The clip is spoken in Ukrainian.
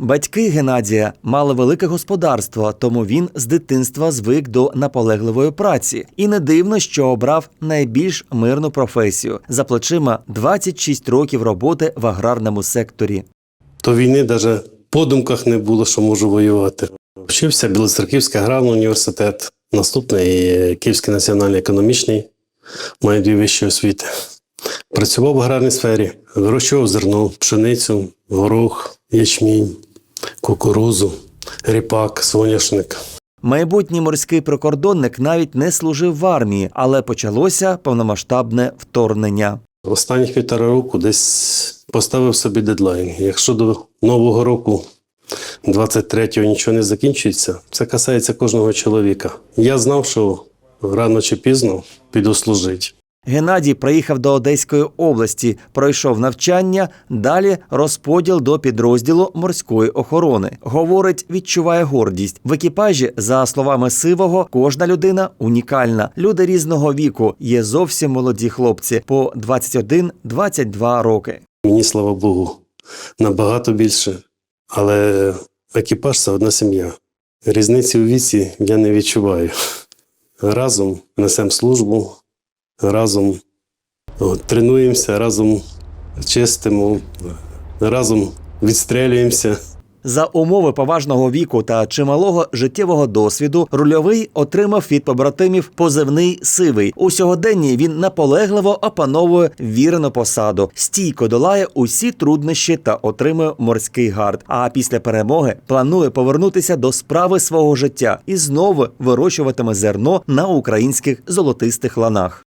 Батьки Геннадія мали велике господарство, тому він з дитинства звик до наполегливої праці. І не дивно, що обрав найбільш мирну професію за плечима 26 років роботи в аграрному секторі. До війни навіть по думках не було, що можу воювати. Вчився Білоцерківський аграрний університет, наступний Київський національний економічний, маю дві вищі освіти. Працював в аграрній сфері, вирощував зерно, пшеницю, горох, ячмінь, кукурузу, ріпак, соняшник. Майбутній морський прикордонник навіть не служив в армії, але почалося повномасштабне вторгнення. Останніх півтора року десь поставив собі дедлайн. Якщо до Нового року 23-го нічого не закінчується, це касається кожного чоловіка. Я знав, що рано чи пізно піду служити. Геннадій приїхав до Одеської області, пройшов навчання, далі розподіл до підрозділу морської охорони. Говорить, відчуває гордість. В екіпажі, за словами Сивого, кожна людина унікальна. Люди різного віку є зовсім молоді хлопці по 21-22 роки. Мені, слава Богу, набагато більше. Але екіпаж це одна сім'я. Різниці у віці я не відчуваю. Разом несемо службу, разом тренуємося, разом чистимо, разом відстрелюємося. За умови поважного віку та чималого життєвого досвіду рульовий отримав від побратимів позивний сивий. У сьогоденні він наполегливо опановує вірену посаду, стійко долає усі труднощі та отримує морський гард. А після перемоги планує повернутися до справи свого життя і знову вирощуватиме зерно на українських золотистих ланах.